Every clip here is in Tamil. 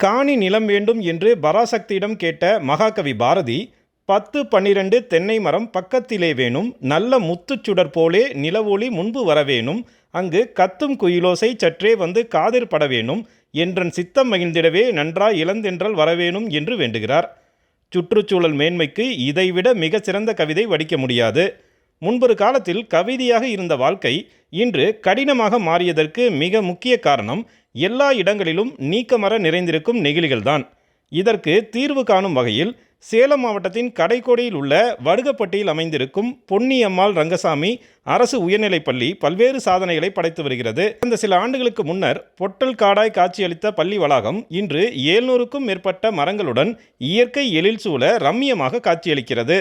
காணி நிலம் வேண்டும் என்று பராசக்தியிடம் கேட்ட மகாகவி பாரதி பத்து பன்னிரண்டு தென்னை மரம் பக்கத்திலே வேணும் நல்ல முத்துச்சுடர் போலே நிலவொளி முன்பு வரவேணும் அங்கு கத்தும் குயிலோசை சற்றே வந்து காதிர் பட வேணும் என்றன் சித்தம் மகிழ்ந்திடவே நன்றாய் இளந்தென்றல் வரவேணும் என்று வேண்டுகிறார். சுற்றுச்சூழல் மேன்மைக்கு இதைவிட மிக சிறந்த கவிதை வடிக்க முடியாது. முன்பொரு காலத்தில் கவிதையாக இருந்த வாழ்க்கை இன்று கடினமாக மாறியதற்கு மிக முக்கிய காரணம் எல்லா இடங்களிலும் நீக்கமர நிறைந்திருக்கும் நெகிழிகள்தான். இதற்கு தீர்வு காணும் வகையில் சேலம் மாவட்டத்தின் கடைக்கோடியில் உள்ள வடுகப்பட்டியில் அமைந்திருக்கும் பொன்னியம்மாள் ரங்கசாமி அரசு உயர்நிலைப்பள்ளி பல்வேறு சாதனைகளை படைத்து வருகிறது. கடந்த சில ஆண்டுகளுக்கு முன்னர் பொட்டல் காடாய் காட்சியளித்த பள்ளி வளாகம் இன்று ஏழ்நூறுக்கும் மேற்பட்ட மரங்களுடன் இயற்கை எழில் சூழ ரம்மியமாக காட்சியளிக்கிறது.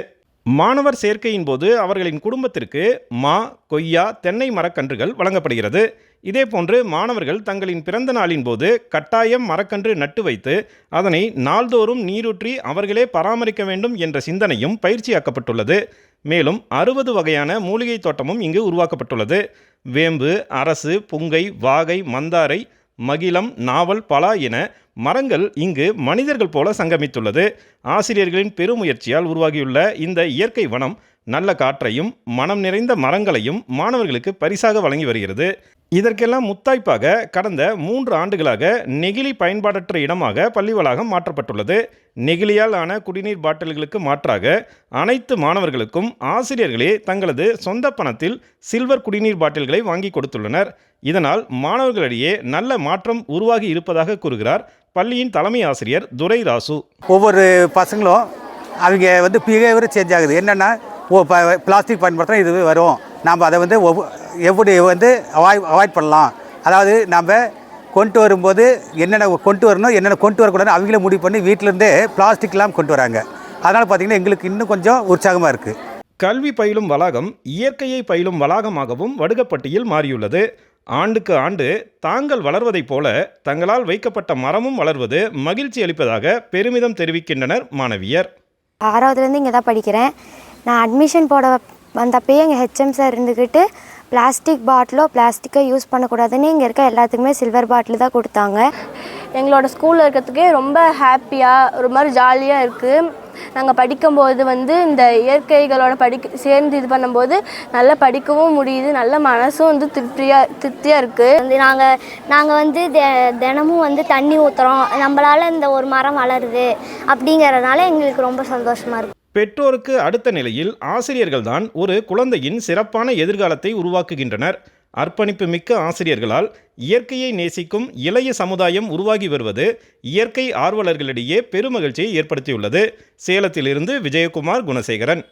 மாணவர் சேர்க்கையின் போது அவர்களின் குடும்பத்திற்கு மா கொய்யா தென்னை மரக்கன்றுகள் வழங்கப்படுகிறது. இதேபோன்று மாணவர்கள் தங்களின் பிறந்த நாளின் போது கட்டாயம் மரக்கன்று நட்டு வைத்து அதனை நாள்தோறும் நீரூற்றி அவர்களே பராமரிக்க வேண்டும் என்ற சிந்தனையும் பயிற்சியாக்கப்பட்டுள்ளது. மேலும் அறுபது வகையான மூலிகை தோட்டமும் இங்கு உருவாக்கப்பட்டுள்ளது. வேம்பு அரசு புங்கை வாகை மந்தாரை மகிழம் நாவல் பலா என மரங்கள் இங்கு மனிதர்கள் போல சங்கமித்துள்ளது. ஆசிரியர்களின் பெருமுயற்சியால் உருவாகியுள்ள இந்த இயற்கை வனம் நல்ல காற்றையும் மனம் நிறைந்த மரங்களையும் மாணவர்களுக்கு பரிசாக வழங்கி வருகிறது. இதற்கெல்லாம் முத்தாய்ப்பாக கடந்த மூன்று ஆண்டுகளாக நெகிழி பயன்பாடற்ற இடமாக பள்ளி வளாகம் மாற்றப்பட்டுள்ளது. நெகிழியால் ஆன குடிநீர் பாட்டில்களுக்கு மாற்றாக அனைத்து மாணவர்களுக்கும் ஆசிரியர்களே தங்களது சொந்த பணத்தில் சில்வர் குடிநீர் பாட்டில்களை வாங்கி கொடுத்துள்ளனர். இதனால் மாணவர்களிடையே நல்ல மாற்றம் உருவாகி இருப்பதாக கூறுகிறார் பள்ளியின் தலைமை ஆசிரியர் துரை ராசு. ஒவ்வொரு பசங்களும் அவங்க வந்து பிஹேவியர் சேஞ்ச் ஆகுது. என்னென்னா பிளாஸ்டிக் பயன்படுத்தினா இது வரும். நாம் அதை வந்து ஒவ்வொ- எப்படி வந்து அவாய்ட் அவாய்ட் பண்ணலாம். அதாவது நம்ம கொண்டு வரும்போது என்னென்ன கொண்டு வரணும் என்னென்ன கொண்டு வரக்கூடாது அவங்களே முடிவு பண்ணி வீட்டிலேருந்தே பிளாஸ்டிக்லாம் கொண்டு வராங்க. அதனால் பார்த்திங்கன்னா எங்களுக்கு இன்னும் கொஞ்சம் உற்சாகமாக இருக்குது கல்வி பயிலும் வளாகம் இயற்கையை பயிலும் வளாகமாகவும் வடுகப்பட்டியில் மாறியுள்ளது. ஆண்டுக்கு ஆண்டு தாங்கள் வளர்வதைப் போல தங்களால் வைக்கப்பட்ட மரமும் வளர்வது மகிழ்ச்சி அளிப்பதாக பெருமிதம் தெரிவிக்கின்றனர் மாணவியர். ஆறாவதுலேருந்து இங்கே தான் படிக்கிறேன். நான் அட்மிஷன் போட வந்தப்பயே எங்கள் ஹெச்எம் சார் இருந்துக்கிட்டு பிளாஸ்டிக் பாட்டிலோ பிளாஸ்டிக்கை யூஸ் பண்ணக்கூடாதுன்னு இங்கே இருக்க எல்லாத்துக்குமே சில்வர் பாட்டில் தான் கொடுத்தாங்க. எங்களோட ஸ்கூலில் இருக்கிறதுக்கே ரொம்ப ஹாப்பியாக ஒரு மாதிரி ஜாலியாக இருக்குது நாங்கள் படிக்கும்போது வந்து இந்த இயற்கைகளோட படிக்க சேர்ந்து இது பண்ணும்போது நல்லா படிக்கவும் முடியுது நல்ல மனசும் வந்து திருப்தியாக திருப்தியாக இருக்குது வந்து நாங்கள் நாங்கள் வந்து தெ- தினமும் வந்து தண்ணி ஊற்றுறோம் நம்மளால் இந்த ஒரு மரம் வளருது அப்படிங்கிறதுனால எங்களுக்கு ரொம்ப சந்தோஷமாக இருக்குது பெற்றோருக்கு அடுத்த நிலையில் ஆசிரியர்கள்தான் ஒரு குழந்தையின் சிறப்பான எதிர்காலத்தை உருவாக்குகின்றனர். அர்ப்பணிப்பு மிக்க ஆசிரியர்களால் இயற்கையை நேசிக்கும் இளைய சமுதாயம் உருவாகி வருவது இயற்கை ஆர்வலர்களிடையே பெருமகிழ்ச்சியை ஏற்படுத்தியுள்ளது. சேலத்திலிருந்து விஜயகுமார் குணசேகரன்.